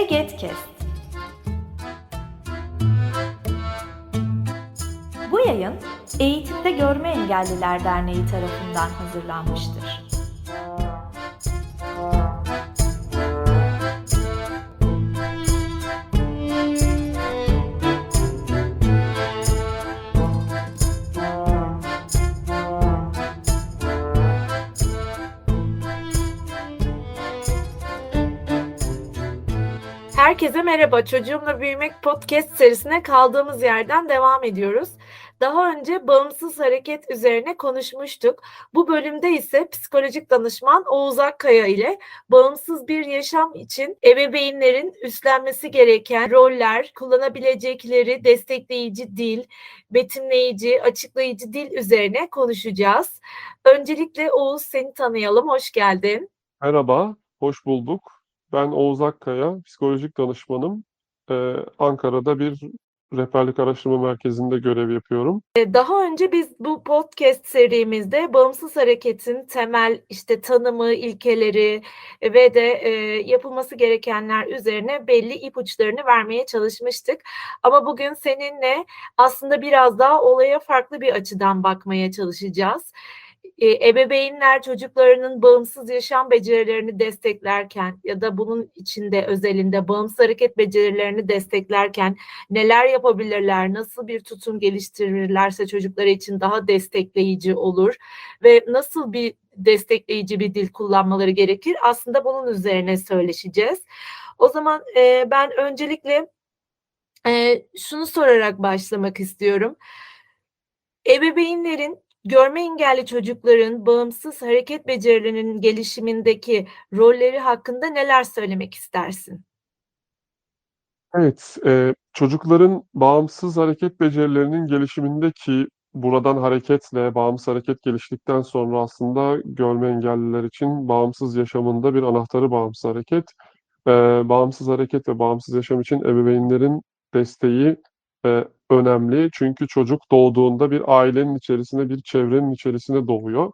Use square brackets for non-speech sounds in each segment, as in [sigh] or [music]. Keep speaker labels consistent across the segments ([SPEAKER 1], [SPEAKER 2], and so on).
[SPEAKER 1] E-Getkest Bu yayın Eğitimde Görme Engelliler Derneği tarafından hazırlanmıştır.
[SPEAKER 2] Herkese merhaba. Çocuğumla Büyümek podcast serisine kaldığımız yerden devam ediyoruz. Daha önce bağımsız hareket üzerine konuşmuştuk. Bu bölümde ise psikolojik danışman Oğuz Akkaya ile bağımsız bir yaşam için ebeveynlerin üstlenmesi gereken roller, kullanabilecekleri destekleyici dil, betimleyici, açıklayıcı dil üzerine konuşacağız. Öncelikle Oğuz seni tanıyalım. Hoş geldin.
[SPEAKER 3] Merhaba, hoş bulduk. Ben Oğuz Akkaya, psikolojik danışmanım. Ee, Ankara'da bir rehberlik araştırma merkezinde görev yapıyorum.
[SPEAKER 2] Ee, Daha önce biz bu podcast serimizde bağımsız hareketin temel işte tanımı, ilkeleri ve de e, yapılması gerekenler üzerine belli ipuçlarını vermeye çalışmıştık. Ama bugün seninle aslında biraz daha olaya farklı bir açıdan bakmaya çalışacağız. E, ebeveynler çocuklarının bağımsız yaşam becerilerini desteklerken ya da bunun içinde özelinde bağımsız hareket becerilerini desteklerken neler yapabilirler, nasıl bir tutum geliştirirlerse çocukları için daha destekleyici olur ve nasıl bir destekleyici bir dil kullanmaları gerekir aslında bunun üzerine söyleşeceğiz. O zaman e, ben öncelikle e, şunu sorarak başlamak istiyorum. Ebeveynlerin görme engelli çocukların bağımsız hareket becerilerinin gelişimindeki rolleri hakkında neler söylemek istersin?
[SPEAKER 3] Evet, e, çocukların bağımsız hareket becerilerinin gelişimindeki buradan hareketle bağımsız hareket geliştikten sonra aslında görme engelliler için bağımsız yaşamında bir anahtarı bağımsız hareket. E, bağımsız hareket ve bağımsız yaşam için ebeveynlerin desteği e, önemli. Çünkü çocuk doğduğunda bir ailenin içerisinde, bir çevrenin içerisinde doğuyor.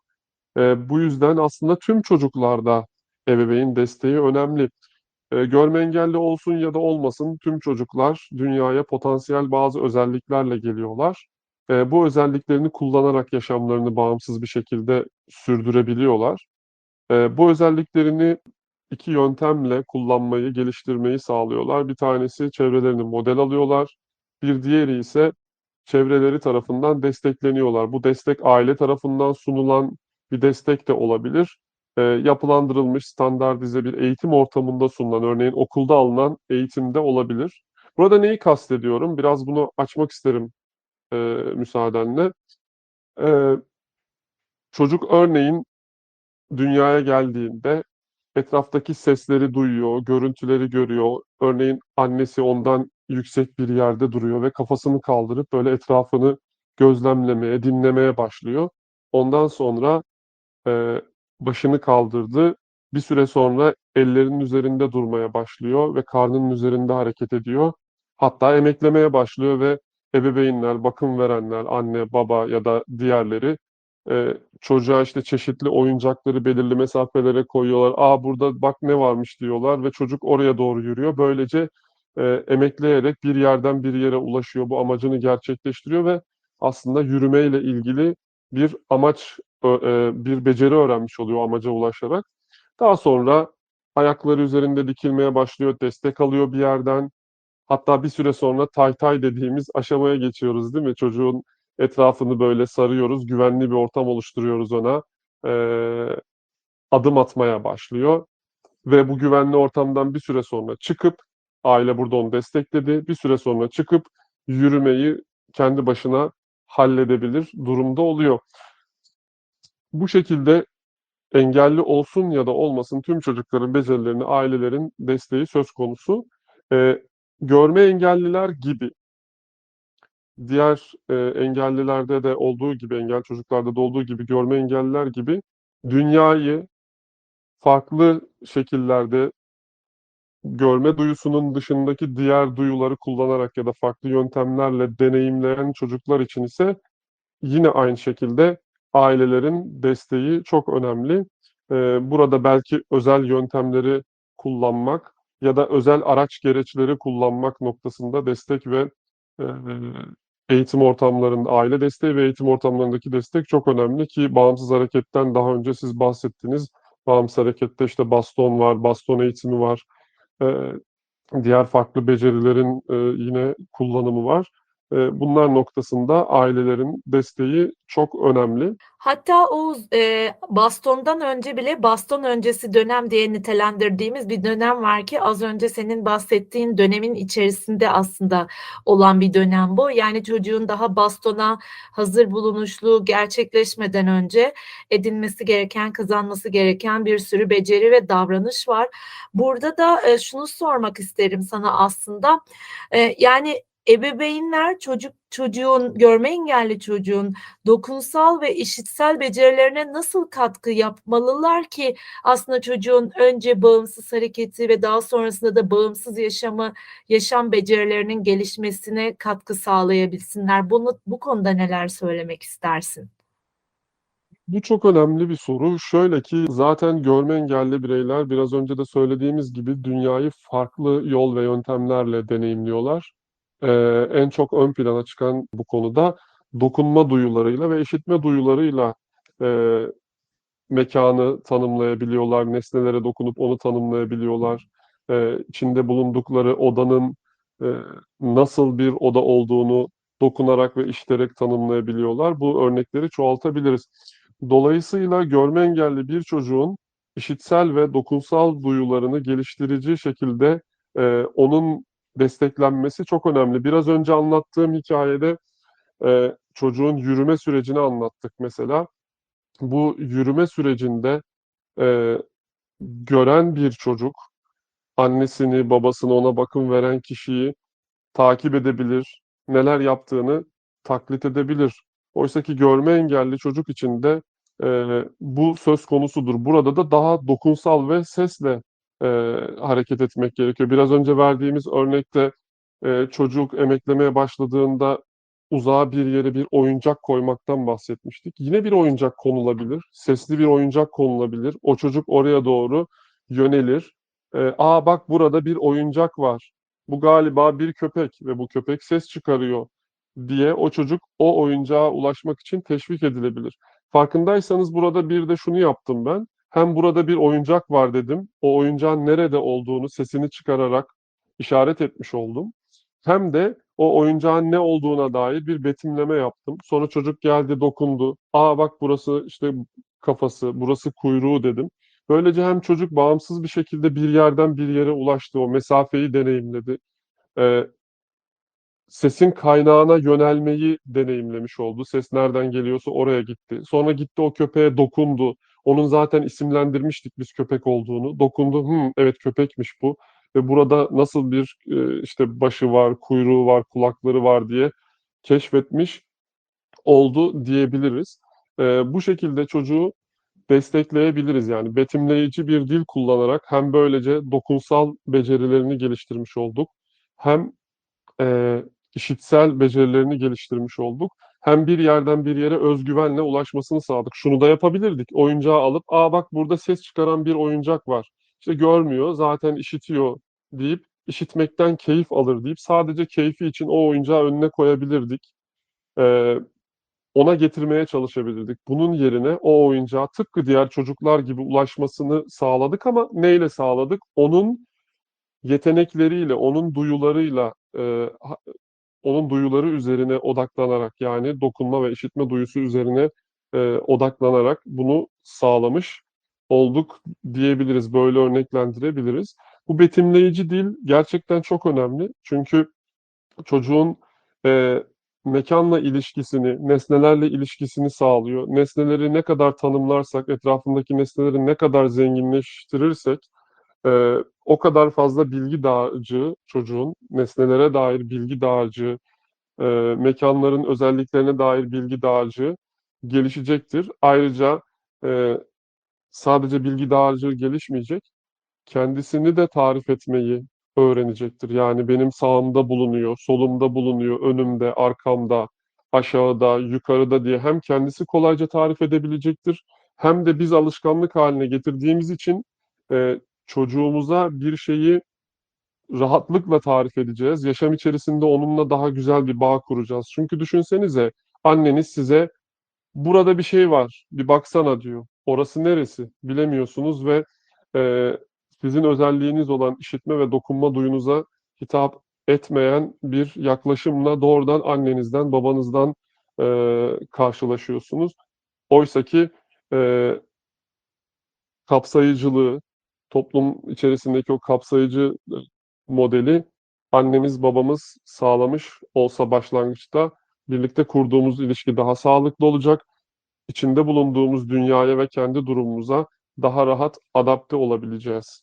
[SPEAKER 3] E, bu yüzden aslında tüm çocuklarda ebeveyn desteği önemli. E, görme engelli olsun ya da olmasın tüm çocuklar dünyaya potansiyel bazı özelliklerle geliyorlar. E, bu özelliklerini kullanarak yaşamlarını bağımsız bir şekilde sürdürebiliyorlar. E, bu özelliklerini iki yöntemle kullanmayı, geliştirmeyi sağlıyorlar. Bir tanesi çevrelerini model alıyorlar. Bir diğeri ise çevreleri tarafından destekleniyorlar. Bu destek aile tarafından sunulan bir destek de olabilir. E, yapılandırılmış, standartize bir eğitim ortamında sunulan, örneğin okulda alınan eğitimde olabilir. Burada neyi kastediyorum? Biraz bunu açmak isterim e, müsaadenle. E, çocuk örneğin dünyaya geldiğinde etraftaki sesleri duyuyor, görüntüleri görüyor. Örneğin annesi ondan yüksek bir yerde duruyor ve kafasını kaldırıp böyle etrafını gözlemlemeye, dinlemeye başlıyor. Ondan sonra e, başını kaldırdı. Bir süre sonra ellerinin üzerinde durmaya başlıyor ve karnının üzerinde hareket ediyor. Hatta emeklemeye başlıyor ve ebeveynler, bakım verenler, anne, baba ya da diğerleri e, çocuğa işte çeşitli oyuncakları belirli mesafelere koyuyorlar. Aa burada bak ne varmış diyorlar ve çocuk oraya doğru yürüyor. Böylece e, emekleyerek bir yerden bir yere ulaşıyor. Bu amacını gerçekleştiriyor ve aslında yürümeyle ilgili bir amaç, e, bir beceri öğrenmiş oluyor amaca ulaşarak. Daha sonra ayakları üzerinde dikilmeye başlıyor, destek alıyor bir yerden. Hatta bir süre sonra tay tay dediğimiz aşamaya geçiyoruz değil mi? Çocuğun etrafını böyle sarıyoruz, güvenli bir ortam oluşturuyoruz ona. Ee, adım atmaya başlıyor ve bu güvenli ortamdan bir süre sonra çıkıp aile burada onu destekledi. Bir süre sonra çıkıp yürümeyi kendi başına halledebilir durumda oluyor. Bu şekilde engelli olsun ya da olmasın tüm çocukların becerilerini ailelerin desteği söz konusu. Ee, görme engelliler gibi diğer e, engellilerde de olduğu gibi, engel çocuklarda da olduğu gibi görme engelliler gibi dünyayı farklı şekillerde görme duyusunun dışındaki diğer duyuları kullanarak ya da farklı yöntemlerle deneyimleyen çocuklar için ise yine aynı şekilde ailelerin desteği çok önemli. Ee, burada belki özel yöntemleri kullanmak ya da özel araç gereçleri kullanmak noktasında destek ve e, eğitim ortamlarında, aile desteği ve eğitim ortamlarındaki destek çok önemli ki bağımsız hareketten daha önce siz bahsettiniz. Bağımsız harekette işte baston var, baston eğitimi var, diğer farklı becerilerin yine kullanımı var. E, bunlar noktasında ailelerin desteği çok önemli.
[SPEAKER 2] Hatta Oğuz e, bastondan önce bile baston öncesi dönem diye nitelendirdiğimiz bir dönem var ki az önce senin bahsettiğin dönemin içerisinde aslında olan bir dönem bu. Yani çocuğun daha bastona hazır bulunuşluğu gerçekleşmeden önce edinmesi gereken, kazanması gereken bir sürü beceri ve davranış var. Burada da e, şunu sormak isterim sana aslında. E, yani ebeveynler çocuk çocuğun görme engelli çocuğun dokunsal ve işitsel becerilerine nasıl katkı yapmalılar ki aslında çocuğun önce bağımsız hareketi ve daha sonrasında da bağımsız yaşamı, yaşam becerilerinin gelişmesine katkı sağlayabilsinler. Bunu bu konuda neler söylemek istersin?
[SPEAKER 3] Bu çok önemli bir soru. Şöyle ki zaten görme engelli bireyler biraz önce de söylediğimiz gibi dünyayı farklı yol ve yöntemlerle deneyimliyorlar. Ee, en çok ön plana çıkan bu konuda dokunma duyularıyla ve işitme duyularıyla e, mekanı tanımlayabiliyorlar, nesnelere dokunup onu tanımlayabiliyorlar. Ee, içinde bulundukları odanın e, nasıl bir oda olduğunu dokunarak ve işiterek tanımlayabiliyorlar. Bu örnekleri çoğaltabiliriz. Dolayısıyla görme engelli bir çocuğun işitsel ve dokunsal duyularını geliştirici şekilde e, onun desteklenmesi çok önemli. Biraz önce anlattığım hikayede e, çocuğun yürüme sürecini anlattık mesela. Bu yürüme sürecinde e, gören bir çocuk annesini, babasını, ona bakım veren kişiyi takip edebilir, neler yaptığını taklit edebilir. Oysa ki görme engelli çocuk için de e, bu söz konusudur. Burada da daha dokunsal ve sesle e, hareket etmek gerekiyor. Biraz önce verdiğimiz örnekte e, çocuk emeklemeye başladığında uzağa bir yere bir oyuncak koymaktan bahsetmiştik. Yine bir oyuncak konulabilir, sesli bir oyuncak konulabilir. O çocuk oraya doğru yönelir. E, Aa bak burada bir oyuncak var. Bu galiba bir köpek ve bu köpek ses çıkarıyor diye o çocuk o oyuncağa ulaşmak için teşvik edilebilir. Farkındaysanız burada bir de şunu yaptım ben. Hem burada bir oyuncak var dedim. O oyuncağın nerede olduğunu sesini çıkararak işaret etmiş oldum. Hem de o oyuncağın ne olduğuna dair bir betimleme yaptım. Sonra çocuk geldi, dokundu. Aa bak burası işte kafası, burası kuyruğu dedim. Böylece hem çocuk bağımsız bir şekilde bir yerden bir yere ulaştı, o mesafeyi deneyimledi. Ee, sesin kaynağına yönelmeyi deneyimlemiş oldu. Ses nereden geliyorsa oraya gitti. Sonra gitti o köpeğe dokundu. Onun zaten isimlendirmiştik biz köpek olduğunu. Dokundu, Hı, evet köpekmiş bu. Ve burada nasıl bir e, işte başı var, kuyruğu var, kulakları var diye keşfetmiş oldu diyebiliriz. E, bu şekilde çocuğu destekleyebiliriz. Yani betimleyici bir dil kullanarak hem böylece dokunsal becerilerini geliştirmiş olduk, hem e, işitsel becerilerini geliştirmiş olduk. Hem bir yerden bir yere özgüvenle ulaşmasını sağladık. Şunu da yapabilirdik. Oyuncağı alıp, aa bak burada ses çıkaran bir oyuncak var. İşte görmüyor, zaten işitiyor deyip, işitmekten keyif alır deyip sadece keyfi için o oyuncağı önüne koyabilirdik. Ee, ona getirmeye çalışabilirdik. Bunun yerine o oyuncağa tıpkı diğer çocuklar gibi ulaşmasını sağladık ama neyle sağladık? Onun yetenekleriyle, onun duyularıyla, e, onun duyuları üzerine odaklanarak yani dokunma ve işitme duyusu üzerine e, odaklanarak bunu sağlamış olduk diyebiliriz. Böyle örneklendirebiliriz. Bu betimleyici dil gerçekten çok önemli. Çünkü çocuğun e, mekanla ilişkisini, nesnelerle ilişkisini sağlıyor. Nesneleri ne kadar tanımlarsak, etrafındaki nesneleri ne kadar zenginleştirirsek e, o kadar fazla bilgi dağarcığı çocuğun, nesnelere dair bilgi dağarcığı, e, mekanların özelliklerine dair bilgi dağarcığı gelişecektir. Ayrıca e, sadece bilgi dağarcığı gelişmeyecek, kendisini de tarif etmeyi öğrenecektir. Yani benim sağımda bulunuyor, solumda bulunuyor, önümde, arkamda, aşağıda, yukarıda diye hem kendisi kolayca tarif edebilecektir, hem de biz alışkanlık haline getirdiğimiz için e, çocuğumuza bir şeyi rahatlıkla tarif edeceğiz. Yaşam içerisinde onunla daha güzel bir bağ kuracağız. Çünkü düşünsenize anneniz size burada bir şey var, bir baksana diyor. Orası neresi? Bilemiyorsunuz ve e, sizin özelliğiniz olan işitme ve dokunma duyunuza hitap etmeyen bir yaklaşımla doğrudan annenizden, babanızdan e, karşılaşıyorsunuz. Oysa ki e, kapsayıcılığı, toplum içerisindeki o kapsayıcı e, modeli annemiz babamız sağlamış olsa başlangıçta birlikte kurduğumuz ilişki daha sağlıklı olacak. İçinde bulunduğumuz dünyaya ve kendi durumumuza daha rahat adapte olabileceğiz.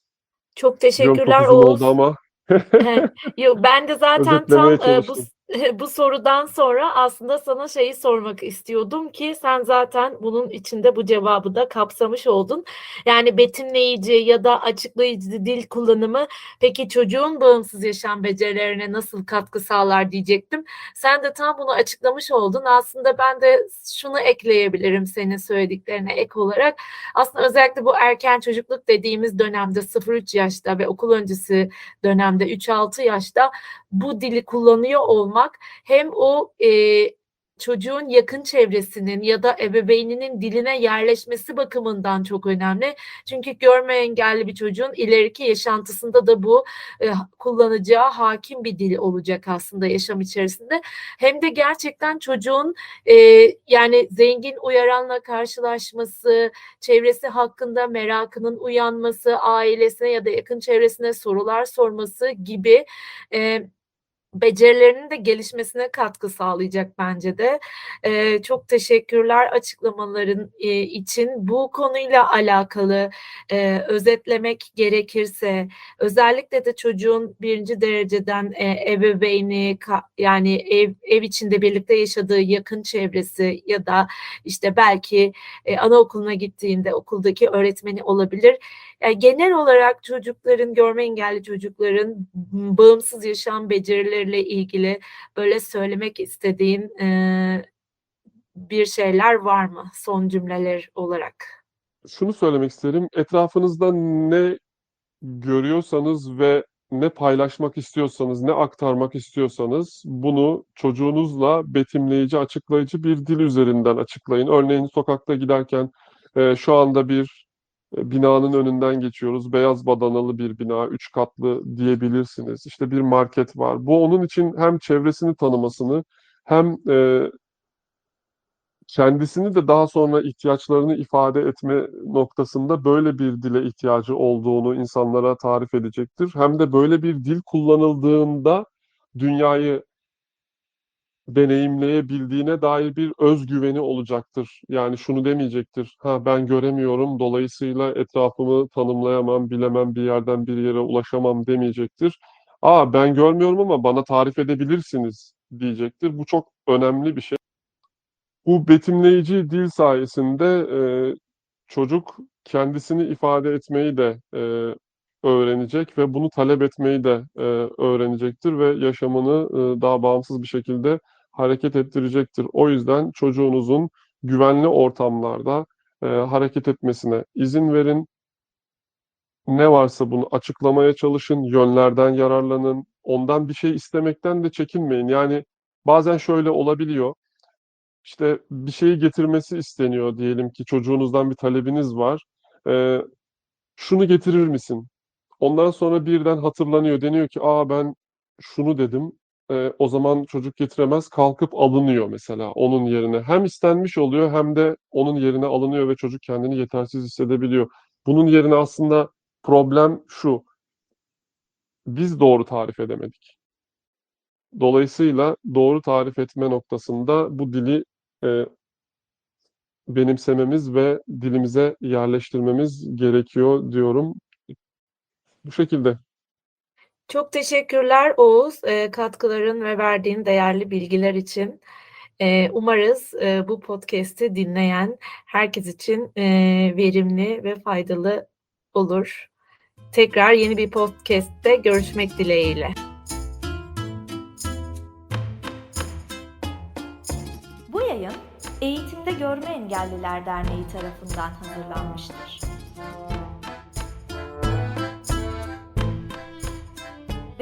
[SPEAKER 2] Çok teşekkürler Oğuz.
[SPEAKER 3] oldu ama [laughs]
[SPEAKER 2] Yo, ben de zaten tam e, bu. [laughs] bu sorudan sonra aslında sana şeyi sormak istiyordum ki sen zaten bunun içinde bu cevabı da kapsamış oldun. Yani betimleyici ya da açıklayıcı dil kullanımı peki çocuğun bağımsız yaşam becerilerine nasıl katkı sağlar diyecektim. Sen de tam bunu açıklamış oldun. Aslında ben de şunu ekleyebilirim senin söylediklerine ek olarak. Aslında özellikle bu erken çocukluk dediğimiz dönemde 0-3 yaşta ve okul öncesi dönemde 3-6 yaşta bu dili kullanıyor olmak hem o e, çocuğun yakın çevresinin ya da ebeveyninin diline yerleşmesi bakımından çok önemli. Çünkü görme engelli bir çocuğun ileriki yaşantısında da bu e, kullanacağı hakim bir dil olacak aslında yaşam içerisinde. Hem de gerçekten çocuğun e, yani zengin uyaranla karşılaşması, çevresi hakkında merakının uyanması, ailesine ya da yakın çevresine sorular sorması gibi e, becerilerinin de gelişmesine katkı sağlayacak bence de. Ee, çok teşekkürler açıklamaların e, için. Bu konuyla alakalı e, özetlemek gerekirse özellikle de çocuğun birinci dereceden e, ebeveyni yani ev, ev içinde birlikte yaşadığı yakın çevresi ya da işte belki e, anaokuluna gittiğinde okuldaki öğretmeni olabilir. Yani genel olarak çocukların, görme engelli çocukların m, bağımsız yaşam becerileriyle ilgili böyle söylemek istediğin e, bir şeyler var mı son cümleler olarak?
[SPEAKER 3] şunu söylemek isterim. Etrafınızda ne görüyorsanız ve ne paylaşmak istiyorsanız, ne aktarmak istiyorsanız bunu çocuğunuzla betimleyici, açıklayıcı bir dil üzerinden açıklayın. Örneğin sokakta giderken e, şu anda bir binanın önünden geçiyoruz. Beyaz badanalı bir bina, üç katlı diyebilirsiniz. İşte bir market var. Bu onun için hem çevresini tanımasını hem e, kendisini de daha sonra ihtiyaçlarını ifade etme noktasında böyle bir dile ihtiyacı olduğunu insanlara tarif edecektir. Hem de böyle bir dil kullanıldığında dünyayı deneyimleyebildiğine dair bir özgüveni olacaktır. Yani şunu demeyecektir. Ha ben göremiyorum, dolayısıyla etrafımı tanımlayamam, bilemem, bir yerden bir yere ulaşamam demeyecektir. Aa ben görmüyorum ama bana tarif edebilirsiniz diyecektir. Bu çok önemli bir şey. Bu betimleyici dil sayesinde e, çocuk kendisini ifade etmeyi de e, öğrenecek ve bunu talep etmeyi de e, öğrenecektir ve yaşamını e, daha bağımsız bir şekilde hareket ettirecektir. O yüzden çocuğunuzun güvenli ortamlarda e, hareket etmesine izin verin. Ne varsa bunu açıklamaya çalışın, yönlerden yararlanın, ondan bir şey istemekten de çekinmeyin. Yani bazen şöyle olabiliyor. İşte bir şeyi getirmesi isteniyor diyelim ki çocuğunuzdan bir talebiniz var. Ee, şunu getirir misin? Ondan sonra birden hatırlanıyor. Deniyor ki aa ben şunu dedim. Ee, o zaman çocuk getiremez. Kalkıp alınıyor mesela onun yerine. Hem istenmiş oluyor hem de onun yerine alınıyor ve çocuk kendini yetersiz hissedebiliyor. Bunun yerine aslında problem şu. Biz doğru tarif edemedik. Dolayısıyla doğru tarif etme noktasında bu dili e, benimsememiz ve dilimize yerleştirmemiz gerekiyor diyorum. Bu şekilde.
[SPEAKER 2] Çok teşekkürler Oğuz e, katkıların ve verdiğin değerli bilgiler için. E, umarız e, bu podcast'i dinleyen herkes için verimli ve faydalı olur. Tekrar yeni bir podcast'te görüşmek dileğiyle.
[SPEAKER 1] Bu yayın Eğitimde Görme Engelliler Derneği tarafından hazırlanmıştır.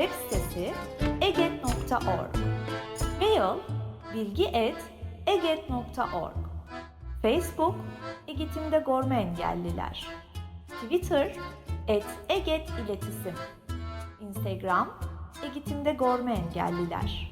[SPEAKER 1] Web sitesi eget.org Mail bilgi.eget.org Facebook Egetim'de Gorma Engelliler. Twitter et Eget İletisim Instagram Egetim'de Gorma Engelliler